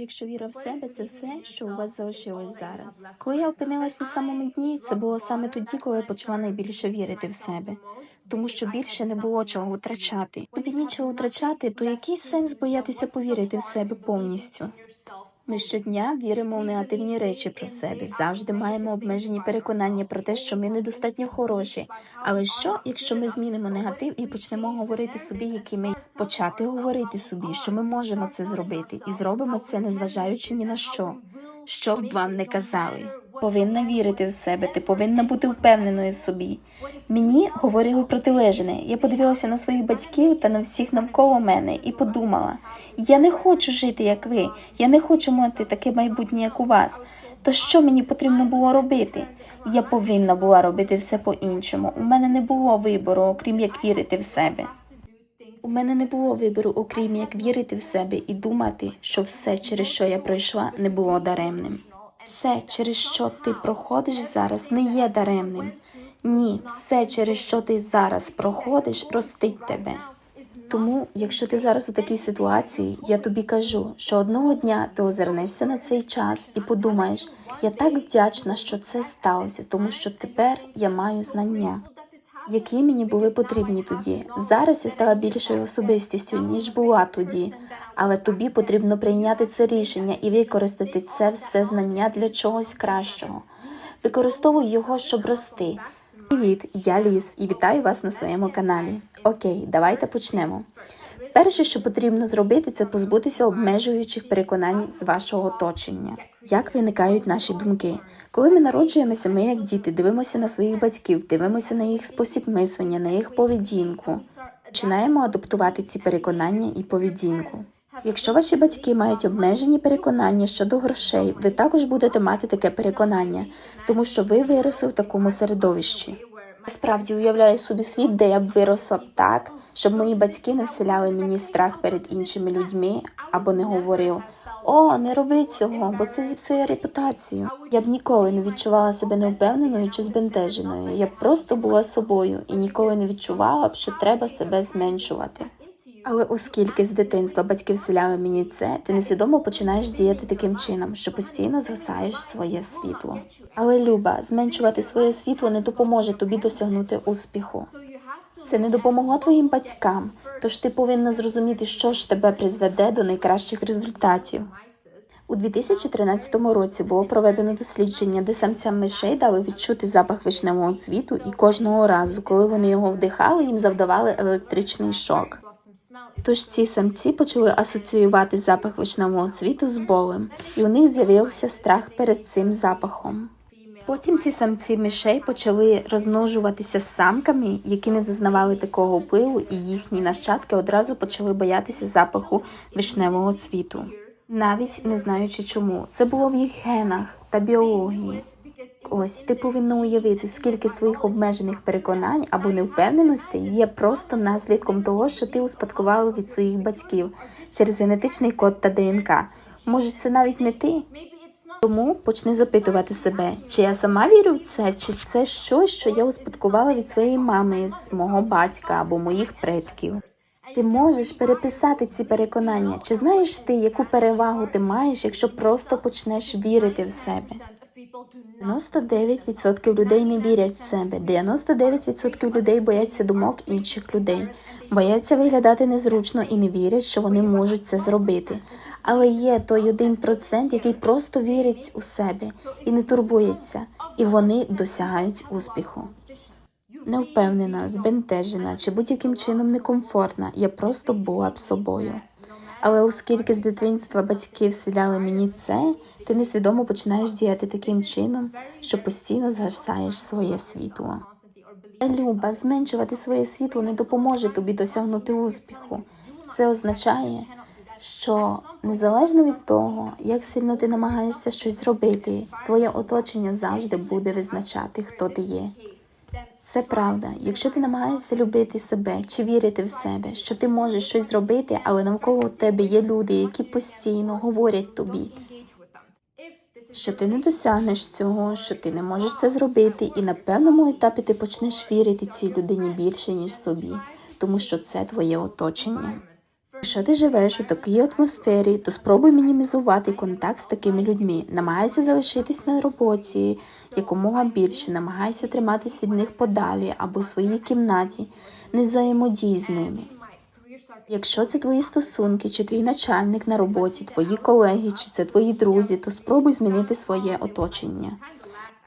якщо віра в себе це все, що у вас залишилось зараз. Коли я опинилась на самому дні, це було саме тоді, коли я почала найбільше вірити в себе. Тому що більше не було чого втрачати. Тобі нічого втрачати, то який сенс боятися повірити в себе повністю? Ми щодня віримо в негативні речі про себе, завжди маємо обмежені переконання про те, що ми недостатньо хороші. Але що, якщо ми змінимо негатив і почнемо говорити собі, які ми почати говорити собі, що ми можемо це зробити, і зробимо це, незважаючи ні на що. Що б вам не казали. Повинна вірити в себе, ти повинна бути впевненою в собі. Мені говорили протилежне. Я подивилася на своїх батьків та на всіх навколо мене і подумала: я не хочу жити, як ви, я не хочу мати таке майбутнє, як у вас. То що мені потрібно було робити? Я повинна була робити все по-іншому. У мене не було вибору, окрім як вірити в себе. У мене не було вибору, окрім як вірити в себе і думати, що все, через що я пройшла, не було даремним. Все, через що ти проходиш зараз, не є даремним. Ні, все, через що ти зараз проходиш, ростить тебе. Тому, якщо ти зараз у такій ситуації, я тобі кажу, що одного дня ти озирнешся на цей час і подумаєш, я так вдячна, що це сталося, тому що тепер я маю знання, які мені були потрібні тоді. Зараз я стала більшою особистістю, ніж була тоді. Але тобі потрібно прийняти це рішення і використати це все знання для чогось кращого. Використовуй його, щоб рости. Привіт, я Ліс і вітаю вас на своєму каналі. Окей, давайте почнемо. Перше, що потрібно зробити, це позбутися обмежуючих переконань з вашого оточення. Як виникають наші думки? Коли ми народжуємося, ми як діти дивимося на своїх батьків, дивимося на їх спосіб мислення, на їх поведінку. Починаємо адаптувати ці переконання і поведінку. Якщо ваші батьки мають обмежені переконання щодо грошей, ви також будете мати таке переконання, тому що ви виросли в такому середовищі. Справді уявляю собі світ, де я б виросла б так, щоб мої батьки не вселяли мені страх перед іншими людьми або не говорив О, не роби цього, бо це зіпсує репутацію. Я б ніколи не відчувала себе невпевненою чи збентеженою. Я б просто була собою і ніколи не відчувала б, що треба себе зменшувати. Але оскільки з дитинства батьки вселяли мені це, ти несвідомо починаєш діяти таким чином, що постійно згасаєш своє світло. Але Люба, зменшувати своє світло не допоможе тобі досягнути успіху. Це не допомогло твоїм батькам, тож ти повинна зрозуміти, що ж тебе призведе до найкращих результатів. У 2013 році було проведено дослідження, де самцям мишей дали відчути запах вишневого цвіту, і кожного разу, коли вони його вдихали, їм завдавали електричний шок. Тож ці самці почали асоціювати запах вишневого цвіту з болем, і у них з'явився страх перед цим запахом. Потім ці самці мишей почали розмножуватися з самками, які не зазнавали такого впливу, і їхні нащадки одразу почали боятися запаху вишневого цвіту, навіть не знаючи чому. Це було в їх генах та біології. Ось ти повинна уявити, скільки з твоїх обмежених переконань або невпевненостей є просто наслідком того, що ти успадкувала від своїх батьків через генетичний код та ДНК. Може, це навіть не ти? Тому почни запитувати себе, чи я сама вірю в це, чи це щось, що я успадкувала від своєї мами, з мого батька або моїх предків. Ти можеш переписати ці переконання. Чи знаєш ти, яку перевагу ти маєш, якщо просто почнеш вірити в себе? 99% людей не вірять в себе. 99% людей бояться думок інших людей, бояться виглядати незручно і не вірять, що вони можуть це зробити. Але є той 1%, який просто вірить у себе і не турбується, і вони досягають успіху. Не впевнена, збентежена чи будь-яким чином некомфортна. Я просто була б собою. Але оскільки з дитинства батьки вселяли мені це, ти несвідомо починаєш діяти таким чином, що постійно згасаєш своє світло. Люба, зменшувати своє світло не допоможе тобі досягнути успіху. Це означає, що незалежно від того, як сильно ти намагаєшся щось зробити, твоє оточення завжди буде визначати, хто ти є. Це правда. Якщо ти намагаєшся любити себе чи вірити в себе, що ти можеш щось зробити, але навколо тебе є люди, які постійно говорять тобі, що ти не досягнеш цього, що ти не можеш це зробити, і на певному етапі ти почнеш вірити цій людині більше, ніж собі, тому що це твоє оточення. Якщо ти живеш у такій атмосфері, то спробуй мінімізувати контакт з такими людьми. Намагайся залишитись на роботі якомога більше, намагайся триматись від них подалі або в своїй кімнаті, не взаємодій з ними. Якщо це твої стосунки, чи твій начальник на роботі, твої колеги, чи це твої друзі, то спробуй змінити своє оточення.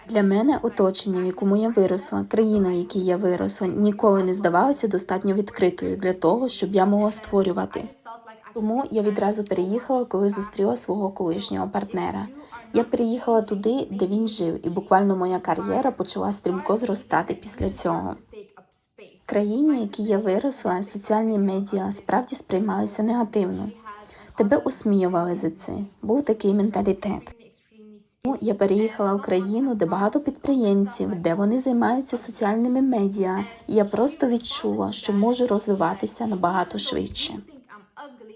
Для мене оточення, в якому я виросла, країна, в якій я виросла, ніколи не здавалася достатньо відкритою для того, щоб я могла створювати. Тому я відразу переїхала, коли зустріла свого колишнього партнера. Я переїхала туди, де він жив, і буквально моя кар'єра почала стрімко зростати після цього. В країні, в якій я виросла, соціальні медіа справді сприймалися негативно. Тебе усміювали за це. Був такий менталітет. Я переїхала в країну, де багато підприємців, де вони займаються соціальними медіа. І я просто відчула, що можу розвиватися набагато швидше.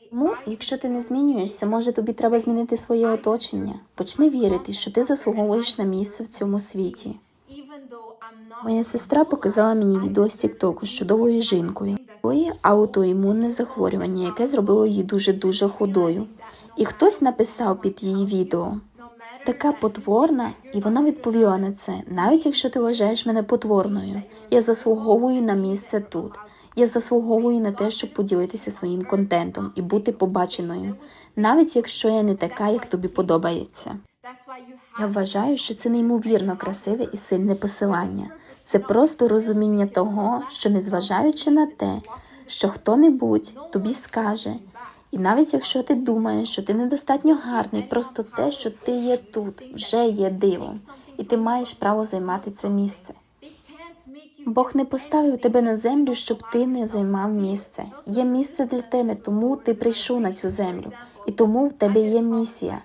Тому, якщо ти не змінюєшся, може тобі треба змінити своє оточення. Почни вірити, що ти заслуговуєш на місце в цьому світі. Моя сестра показала мені відео з Тіктоку з чудовою жінкою. Аутоімунне захворювання, яке зробило її дуже дуже худою. І хтось написав під її відео така потворна, і вона відповіла на це. Навіть якщо ти вважаєш мене потворною, я заслуговую на місце тут. Я заслуговую на те, щоб поділитися своїм контентом і бути побаченою, навіть якщо я не така, як тобі подобається. Я вважаю, що це неймовірно красиве і сильне посилання. Це просто розуміння того, що незважаючи на те, що хто-небудь тобі скаже, і навіть якщо ти думаєш, що ти недостатньо гарний, просто те, що ти є тут, вже є дивом, і ти маєш право займати це місце. Бог не поставив тебе на землю, щоб ти не займав місце. Є місце для тебе, тому ти прийшов на цю землю, і тому в тебе є місія,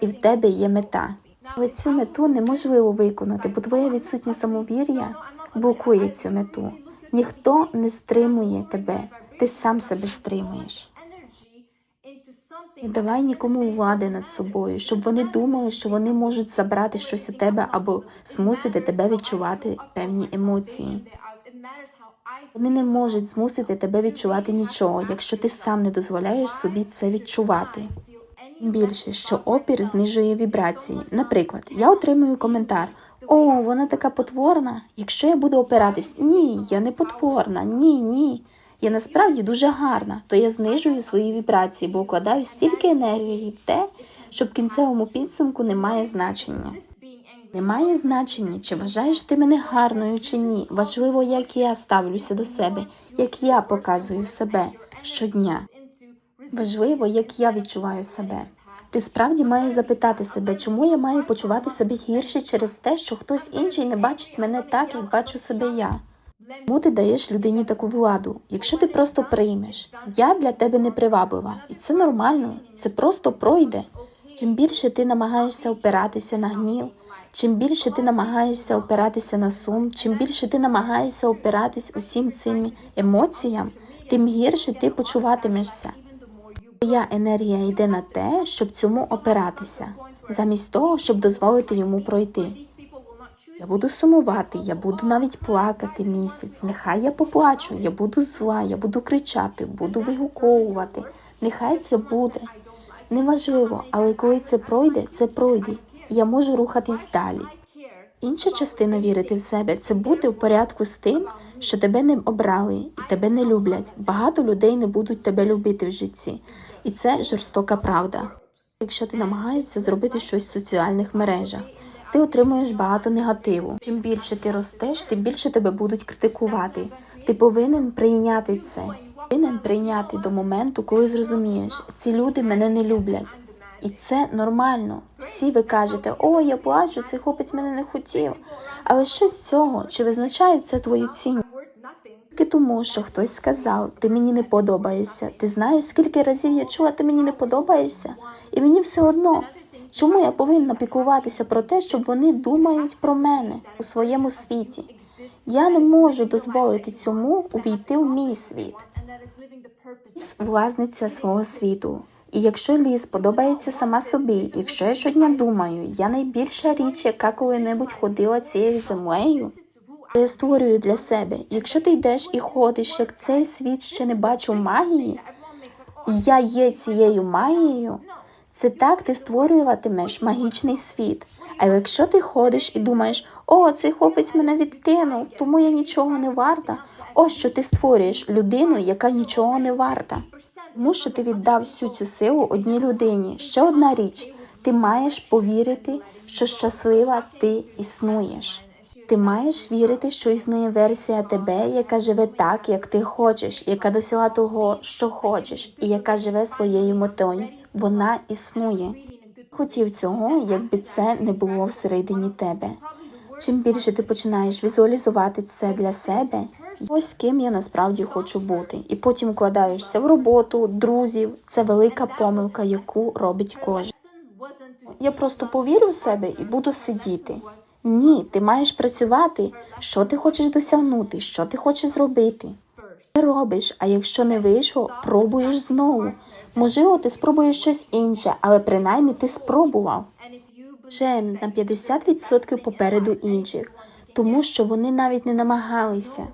і в тебе є мета. Але цю мету неможливо виконати, бо твоє відсутнє самовір'я блокує цю мету. Ніхто не стримує тебе, ти сам себе стримуєш. Не давай нікому влади над собою, щоб вони думали, що вони можуть забрати щось у тебе або змусити тебе відчувати певні емоції. Вони не можуть змусити тебе відчувати нічого, якщо ти сам не дозволяєш собі це відчувати. Більше, що опір знижує вібрації. Наприклад, я отримую коментар: О, вона така потворна. Якщо я буду опиратись, ні, я не потворна, ні, ні. Я насправді дуже гарна, то я знижую свої вібрації, бо вкладаю стільки енергії в те, що в кінцевому підсумку немає значення. Немає значення, чи вважаєш ти мене гарною чи ні. Важливо, як я ставлюся до себе, як я показую себе щодня. Важливо, як я відчуваю себе. Ти справді маєш запитати себе, чому я маю почувати себе гірше через те, що хтось інший не бачить мене так, як бачу себе я. Чому ти даєш людині таку владу? Якщо ти просто приймеш, я для тебе не приваблива, і це нормально, це просто пройде. Чим більше ти намагаєшся опиратися на гнів, чим більше ти намагаєшся опиратися на сум, чим більше ти намагаєшся опиратись усім цим емоціям, тим гірше ти почуватимешся. Твоя енергія йде на те, щоб цьому опиратися, замість того, щоб дозволити йому пройти. Я буду сумувати, я буду навіть плакати місяць. Нехай я поплачу, я буду зла, я буду кричати, буду вигуковувати. Нехай це буде. Неважливо, але коли це пройде, це пройде. Я можу рухатись далі. Інша частина вірити в себе це бути в порядку з тим, що тебе не обрали і тебе не люблять. Багато людей не будуть тебе любити в житті, і це жорстока правда. Якщо ти намагаєшся зробити щось в соціальних мережах, ти отримуєш багато негативу. Чим більше ти ростеш, тим більше тебе будуть критикувати. Ти повинен прийняти це. Повинен прийняти до моменту, коли зрозумієш, ці люди мене не люблять. І це нормально. Всі ви кажете, о, я плачу, цей хлопець мене не хотів. Але що з цього? Чи визначає це твою цінність? Тільки тому, що хтось сказав, ти мені не подобаєшся. Ти знаєш, скільки разів я чула, ти мені не подобаєшся, і мені все одно. Чому я повинна піклуватися про те, щоб вони думають про мене у своєму світі? Я не можу дозволити цьому увійти в мій світ. Ліс власниця свого світу. І якщо ліс подобається сама собі, якщо я щодня думаю, я найбільша річ, яка коли-небудь ходила цією землею, то я створюю для себе. Якщо ти йдеш і ходиш, як цей світ ще не бачив магії, я є цією магією, це так ти створюватимеш магічний світ. А якщо ти ходиш і думаєш, о, цей хлопець мене відкинув, тому я нічого не варта. Ось що ти створюєш людину, яка нічого не варта. Тому що ти віддав всю цю силу одній людині. Ще одна річ: ти маєш повірити, що щаслива ти існуєш. Ти маєш вірити, що існує версія тебе, яка живе так, як ти хочеш, яка досягла того, що хочеш, і яка живе своєю метою. Вона існує. Хотів цього, якби це не було всередині тебе. Чим більше ти починаєш візуалізувати це для себе, ось ким я насправді хочу бути, і потім вкладаєшся в роботу, друзів. Це велика помилка, яку робить кожен. Я просто повірю в себе і буду сидіти. Ні, ти маєш працювати. Що ти хочеш досягнути, що ти хочеш зробити. Ти робиш, а якщо не вийшло, пробуєш знову. Можливо, ти спробуєш щось інше, але принаймні ти спробував. Вже на 50% попереду інших, тому що вони навіть не намагалися.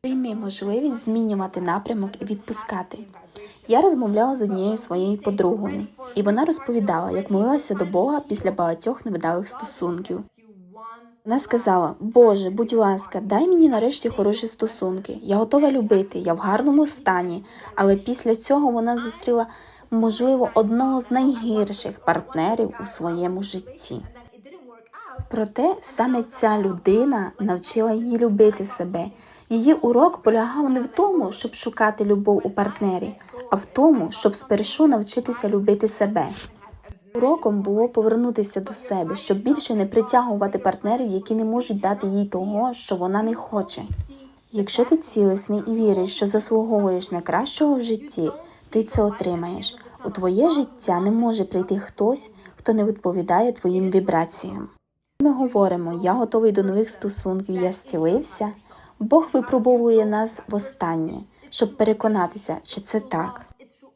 Прийми можливість змінювати напрямок і відпускати. Я розмовляла з однією своєю подругою, і вона розповідала, як молилася до Бога після багатьох невдалих стосунків. Вона сказала: Боже, будь ласка, дай мені нарешті хороші стосунки. Я готова любити, я в гарному стані. Але після цього вона зустріла, можливо, одного з найгірших партнерів у своєму житті. Проте саме ця людина навчила її любити себе. Її урок полягав не в тому, щоб шукати любов у партнері, а в тому, щоб спершу навчитися любити себе. Уроком було повернутися до себе, щоб більше не притягувати партнерів, які не можуть дати їй того, що вона не хоче. Якщо ти цілісний і віриш, що заслуговуєш найкращого в житті, ти це отримаєш. У твоє життя не може прийти хтось, хто не відповідає твоїм вібраціям. Ми говоримо, я готовий до нових стосунків, я зцілився. Бог випробовує нас востаннє, щоб переконатися, чи це так.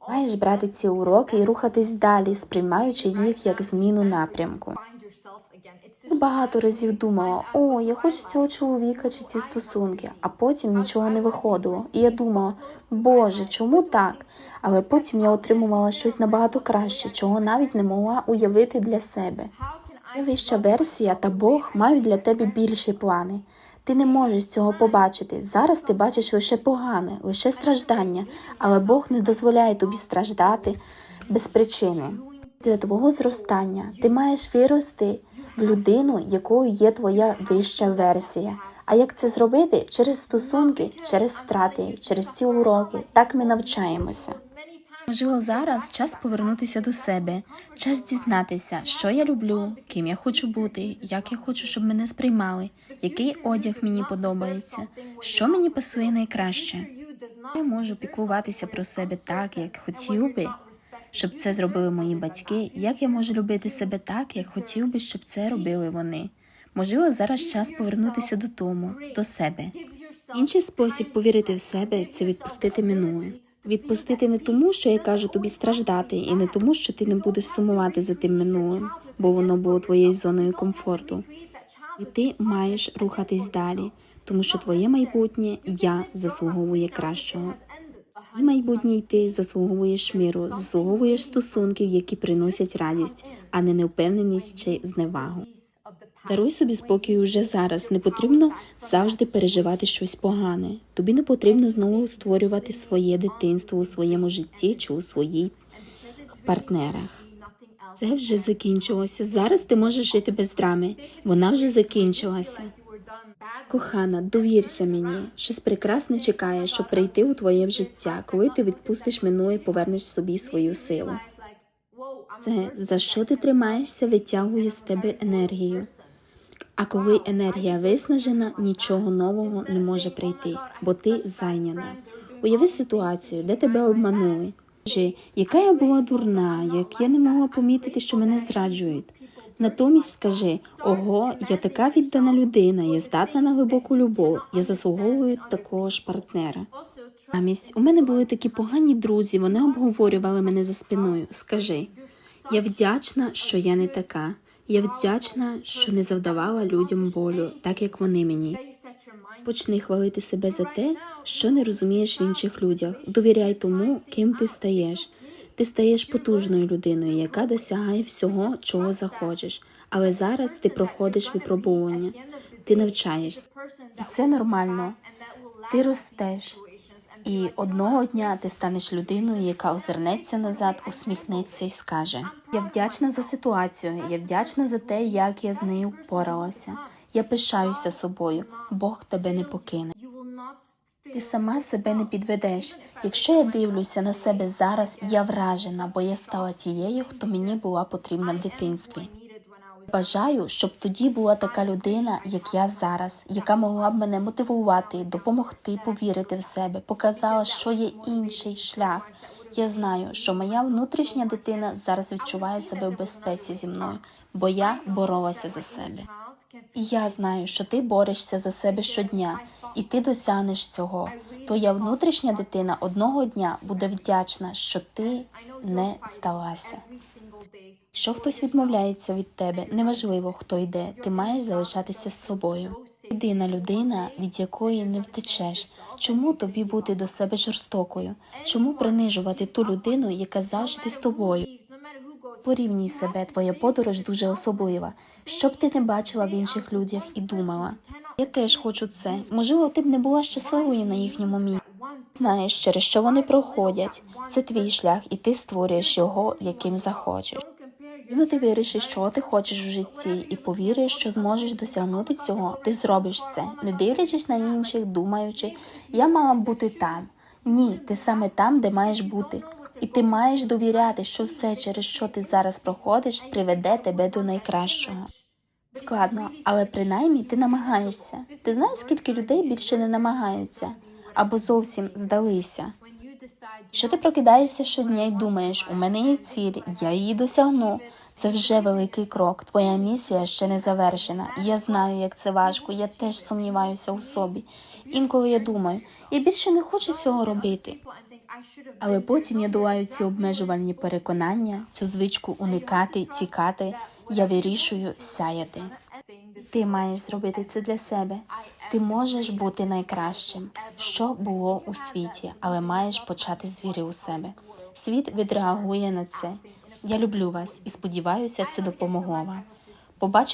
Маєш брати ці уроки і рухатись далі, сприймаючи їх як зміну напрямку. Я Багато разів думала, о, я хочу цього чоловіка чи ці стосунки, а потім нічого не виходило. І я думала, Боже, чому так? Але потім я отримувала щось набагато краще, чого навіть не могла уявити для себе. Вища версія та Бог мають для тебе більші плани. Ти не можеш цього побачити. Зараз ти бачиш лише погане, лише страждання, але Бог не дозволяє тобі страждати без причини. Для твого зростання ти маєш вирости в людину, якою є твоя вища версія. А як це зробити? Через стосунки, через страти, через ці уроки. Так ми навчаємося. Можливо, зараз час повернутися до себе, час дізнатися, що я люблю, ким я хочу бути, як я хочу, щоб мене сприймали, який одяг мені подобається, що мені пасує найкраще. Я можу піклуватися про себе так, як хотів би, щоб це зробили мої батьки. Як я можу любити себе так, як хотів би, щоб це робили вони. Можливо, зараз час повернутися додому, до себе. Інший спосіб повірити в себе це відпустити минуле. Відпустити не тому, що я кажу тобі страждати, і не тому, що ти не будеш сумувати за тим минулим, бо воно було твоєю зоною комфорту. І ти маєш рухатись далі, тому що твоє майбутнє я заслуговує кращого. І майбутнє ти заслуговуєш миру, заслуговуєш стосунків, які приносять радість, а не невпевненість чи зневагу. Даруй собі спокій уже зараз. Не потрібно завжди переживати щось погане. Тобі не потрібно знову створювати своє дитинство у своєму житті чи у своїх партнерах. Це вже закінчилося. Зараз ти можеш жити без драми. Вона вже закінчилася. Кохана, довірся мені. Щось прекрасне чекає, щоб прийти у твоє життя, коли ти відпустиш минуле і повернеш собі свою силу. Це за що ти тримаєшся, витягує з тебе енергію. А коли енергія виснажена, нічого нового не може прийти, бо ти зайнята. Уяви ситуацію, де тебе обманули. Скажи, яка я була дурна, як я не могла помітити, що мене зраджують. Натомість скажи: ого, я така віддана людина, я здатна на глибоку любов, я заслуговую такого ж партнера. Замість у мене були такі погані друзі, вони обговорювали мене за спиною. Скажи, я вдячна, що я не така. Я вдячна, що не завдавала людям болю, так як вони мені. Почни хвалити себе за те, що не розумієш в інших людях. Довіряй тому, ким ти стаєш. Ти стаєш потужною людиною, яка досягає всього, чого захочеш. Але зараз ти проходиш випробування, ти навчаєшся. І це нормально. Ти ростеш. І одного дня ти станеш людиною, яка озирнеться назад, усміхнеться і скаже: Я вдячна за ситуацію, я вдячна за те, як я з нею впоралася. Я пишаюся собою. Бог тебе не покине. Ти сама себе не підведеш. Якщо я дивлюся на себе зараз, я вражена, бо я стала тією, хто мені була потрібна в дитинстві. Бажаю, щоб тоді була така людина, як я зараз, яка могла б мене мотивувати, допомогти повірити в себе, показала, що є інший шлях. Я знаю, що моя внутрішня дитина зараз відчуває себе в безпеці зі мною, бо я боролася за себе. І я знаю, що ти борешся за себе щодня, і ти досягнеш цього. Твоя внутрішня дитина одного дня буде вдячна, що ти не здалася. Якщо хтось відмовляється від тебе, неважливо хто йде, ти маєш залишатися з собою. Єдина людина, від якої не втечеш. Чому тобі бути до себе жорстокою? Чому принижувати ту людину, яка завжди з тобою? Порівнюй себе, твоя подорож дуже особлива. Що б ти не бачила в інших людях і думала. Я теж хочу це. Можливо, ти б не була щасливою на їхньому місці. Знаєш, через що вони проходять. Це твій шлях, і ти створюєш його, яким захочеш. Ну, ти вирішиш, що ти хочеш в житті, і повіриш, що зможеш досягнути цього, ти зробиш це, не дивлячись на інших, думаючи, я мала б бути там. Ні, ти саме там, де маєш бути. І ти маєш довіряти, що все, через що ти зараз проходиш, приведе тебе до найкращого. Складно, але принаймні ти намагаєшся. Ти знаєш, скільки людей більше не намагаються або зовсім здалися. Що ти прокидаєшся щодня і думаєш, у мене є ціль, я її досягну. Це вже великий крок. Твоя місія ще не завершена. Я знаю, як це важко. Я теж сумніваюся у собі. Інколи я думаю, я більше не хочу цього робити. Але потім я долаю ці обмежувальні переконання, цю звичку уникати, тікати. Я вирішую сяяти. Ти маєш зробити це для себе. Ти можеш бути найкращим, що було у світі, але маєш почати з віри у себе. Світ відреагує на це. Я люблю вас і сподіваюся, це допомогло вам. Побачимо